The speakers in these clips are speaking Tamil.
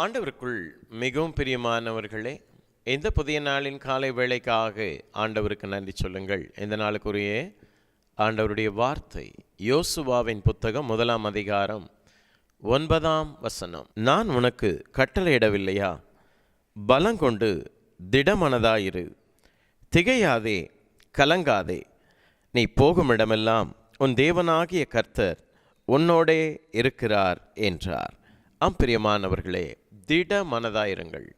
ஆண்டவருக்குள் மிகவும் பிரியமானவர்களே இந்த புதிய நாளின் காலை வேளைக்காக ஆண்டவருக்கு நன்றி சொல்லுங்கள். இந்த நாளுக்குரிய ஆண்டவருடைய வார்த்தை யோசுவாவின் புத்தகம் முதலாம் அதிகாரம் ஒன்பதாம் வசனம். நான் உனக்கு கட்டளையிடவில்லையா? பலங்கொண்டு திடமனதாயிரு. திகையாதே கலங்காதே. நீ போகும் இடமெல்லாம் உன் தேவனாகிய கர்த்தர் உன்னோடே இருக்கிறார் என்றார். ஆம் பிரியமானவர்களே திட மனதாயிருங்கள்.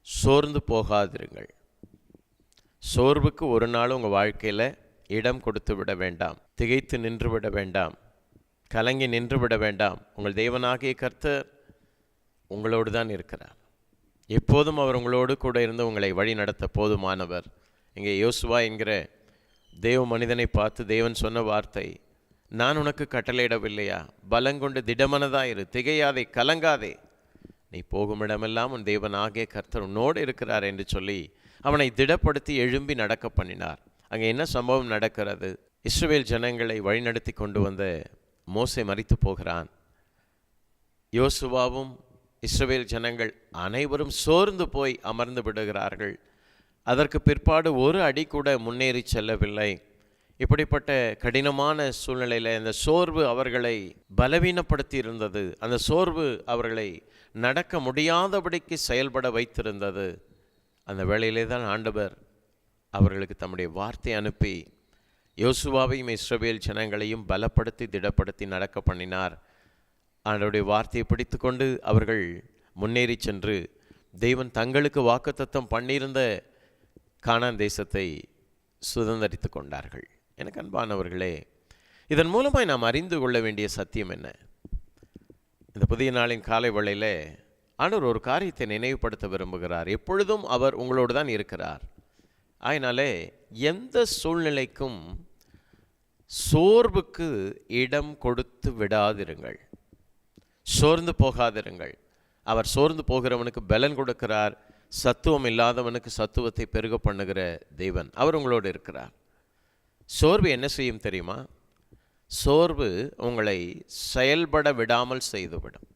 சோர்ந்து போகாதிருங்கள். சோர்வுக்கு ஒரு நாள் உங்கள் வாழ்க்கையில் இடம் கொடுத்து விட வேண்டாம். திகைத்து நின்று விட வேண்டாம். கலங்கி நின்று விட வேண்டாம். உங்கள் தேவனாகிய கர்த்தர் உங்களோடு தான் இருக்கிறார். எப்போதும் அவர் உங்களோடு கூட இருந்து உங்களை வழி நடத்த போதுமானவர். இங்கே யோசுவா என்கிற தேவ மனிதனை பார்த்து தேவன் சொன்ன வார்த்தை நான் உனக்கு கட்டளையிடவில்லையா? பலங்கொண்டு திடமனதாயிரு. திகையாதே கலங்காதே. நீ போகும் இடமெல்லாம் உன் தேவனாகிய கர்த்தர் உன்னோடு இருக்கிறார் என்று சொல்லி அவனை திடப்படுத்தி எழும்பி நடக்க பண்ணினார். அங்கே என்ன சம்பவம் நடக்கிறது? இஸ்ரேல் ஜனங்களை வழிநடத்தி கொண்டு வந்த மோசை மறித்து போகிறான். யோசுவாவும் இஸ்ரேல் ஜனங்கள் அனைவரும் சோர்ந்து போய் அமர்ந்து விடுகிறார்கள். அதற்கு பிற்பாடு ஒரு அடி கூட முன்னேறி செல்லவில்லை. இப்படிப்பட்ட கடினமான சூழ்நிலையில் அந்த சோர்வு அவர்களை பலவீனப்படுத்தி இருந்தது அந்த சோர்வு அவர்களை நடக்க முடியாதபடிக்கு செயல்பட வைத்திருந்தது. அந்த வேளையிலே தான் ஆண்டவர் அவர்களுக்கு தம்முடைய வார்த்தை அனுப்பி யோசுவாவையும் இஸ்ரவேல் ஜனங்களையும் பலப்படுத்தி திடப்படுத்தி நடக்க பண்ணினார். அவருடைய வார்த்தையை பிடித்து கொண்டு அவர்கள் முன்னேறி சென்று தெய்வன் தங்களுக்கு வாக்குத்தத்தம் பண்ணியிருந்த கானான் தேசத்தை சுதந்திரித்து கொண்டார்கள். எனக்கு அன்பானவர்களே இதன் மூலமாய் நாம் அறிந்து கொள்ள வேண்டிய சத்தியம் என்ன? இந்த புதிய நாளின் காலை வேளையில் ஆண்டவர் ஒரு காரியத்தை நினைவுபடுத்த விரும்புகிறார். எப்பொழுதும் அவர் உங்களோடு தான் இருக்கிறார். அதனாலே எந்த சூழ்நிலைக்கும் சோர்வுக்கு இடம் கொடுத்து விடாதிருங்கள். சோர்ந்து போகாதிருங்கள். அவர் சோர்ந்து போகிறவனுக்கு பலன் கொடுக்கிறார். சத்துவம் இல்லாதவனுக்கு சத்துவத்தை பெருக பண்ணுகிற தேவன் அவர் உங்களோடு இருக்கிறார். சோர்வு என்ன செய்யும் தெரியுமா? சோர்வு உங்களை செயல்பட விடாமல் செய்துவிடும்.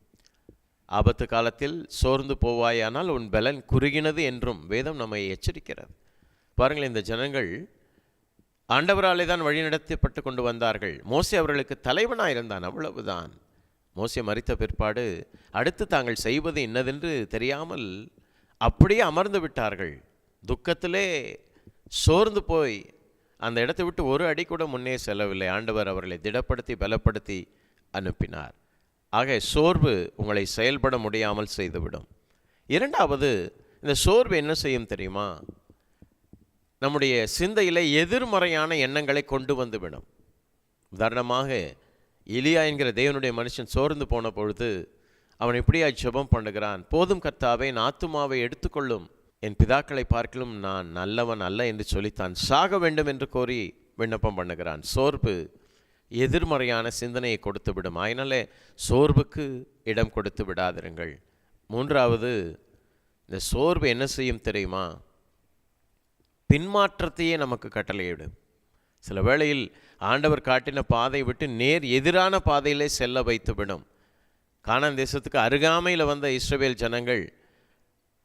ஆபத்து காலத்தில் சோர்ந்து போவாயானால் உன் பலன் குறுகினது என்றும் வேதம் நம்மை எச்சரிக்கிறது. பாருங்கள் இந்த ஜனங்கள் ஆண்டவராலே தான் வழிநடத்தப்பட்டு கொண்டு வந்தார்கள். மோசி அவர்களுக்கு தலைவனாக இருந்தான் அவ்வளவுதான். மோசி மறித்த பிற்பாடு அடுத்து தாங்கள் செய்வது இன்னதென்று தெரியாமல் அப்படியே அமர்ந்து விட்டார்கள். துக்கத்திலே சோர்ந்து போய் அந்த இடத்தை விட்டு ஒரு அடி கூட முன்னே செல்லவில்லை. ஆண்டவர் அவர்களை திடப்படுத்தி பலப்படுத்தி அனுப்பினார். ஆக சோர்வு உங்களை செயல்பட முடியாமல் செய்துவிடும். இரண்டாவது இந்த சோர்வு என்ன செய்யும் தெரியுமா? நம்முடைய சிந்தையில் எதிர்மறையான எண்ணங்களை கொண்டு வந்துவிடும். உதாரணமாக எலியா என்கிற தேவனுடைய மனுஷன் சோர்ந்து போன பொழுது அவன் இப்படியா ஜெபம் பண்ணுகிறான்? போதும் கர்த்தாவே என் ஆத்துமாவை எடுத்துக்கொள்ளும். என் பிதாக்களை பார்க்கலும் நான் நல்லவன் அல்ல என்று சொல்லித்தான் சாக வேண்டும் என்று கோரி விண்ணப்பம் பண்ணுகிறான். சோர்வு எதிர்மறையான சிந்தனையை கொடுத்து விடும். அதனாலே சோர்வுக்கு இடம் கொடுத்து விடாதிருங்கள். மூன்றாவது இந்த சோர்வு என்ன செய்யும் தெரியுமா? பின்மாற்றத்தையே நமக்கு கட்டளையிடும். சில வேளையில் ஆண்டவர் காட்டின பாதை விட்டு நேர் எதிரான பாதையிலே செல்ல வைத்து விடும் கானான் தேசத்துக்கு அருகாமையில் வந்த இஸ்ரவேல் ஜனங்கள்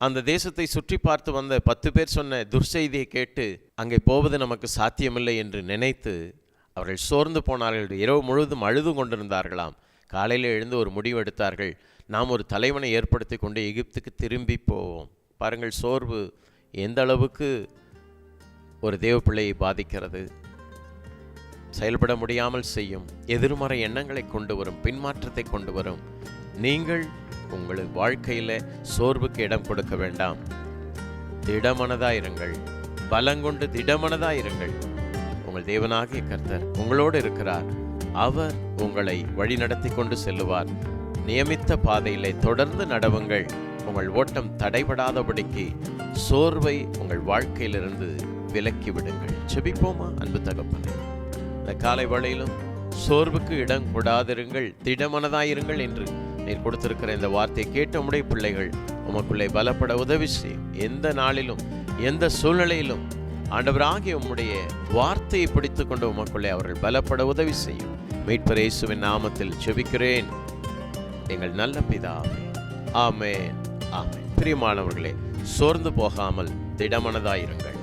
அந்த தேசத்தை சுற்றி பார்த்து வந்த பத்து பேர் சொன்ன துர்செய்தியை கேட்டு அங்கே போவது நமக்கு சாத்தியமில்லை என்று நினைத்து அவர்கள் சோர்ந்து போனார்கள். இரவு முழுவதும் அழுது கொண்டிருந்தார்களாம். காலையில் எழுந்து ஒரு முடிவு எடுத்தார்கள். நாம் ஒரு தலைவனை ஏற்படுத்தி கொண்டு எகிப்துக்கு திரும்பி போவோம். பாருங்கள் சோர்வு எந்த அளவுக்கு ஒரு தேவ பிள்ளையை பாதிக்கிறது. செயல்பட முடியாமல் செய்யும். எதிர்மறை எண்ணங்களை கொண்டு வரும். பின்மாற்றத்தை கொண்டு வரும். நீங்கள் உங்கள் வாழ்க்கையில் சோர்வுக்கு இடம் கொடுக்க வேண்டாம். திடமனதாயிருங்கள். பலங்கொண்டு திடமனதாயிருங்கள். உங்கள் தேவனாகிய கர்த்தர் உங்களோடு இருக்கிறார். அவர் உங்களை வழிநடத்தி கொண்டு செல்லுவார். நியமித்த பாதையிலே தொடர்ந்து நடவுங்கள். உங்கள் ஓட்டம் தடைபடாதபடிக்கு சோர்வை உங்கள் வாழ்க்கையிலிருந்து விலக்கி விடுங்கள். செபிப்போமா அன்பு தகப்பனே? இந்த காலை வழியிலும் சோர்வுக்கு இடம் கூடாதிருங்கள். திடமனதாயிருங்கள் என்று நீர் கொடுத்திருக்கிற இந்த வார்த்தையை கேட்ட உடைய பிள்ளைகள் உமக்குள்ளே பலப்பட உதவி செய்யும். எந்த நாளிலும் எந்த சூழ்நிலையிலும் ஆண்டவராகிய உம்முடைய வார்த்தையை பிடித்து கொண்டு உமக்குள்ளே அவர்கள் பலப்பட உதவி செய்யும். மீட்பர் இயேசுவின் நாமத்தில் செபிக்கிறேன் எங்கள் நல்ல பிதாவே ஆமே ஆமே பிரியமானவர்களே சோர்ந்து போகாமல் திடமனதாயிருங்கள்.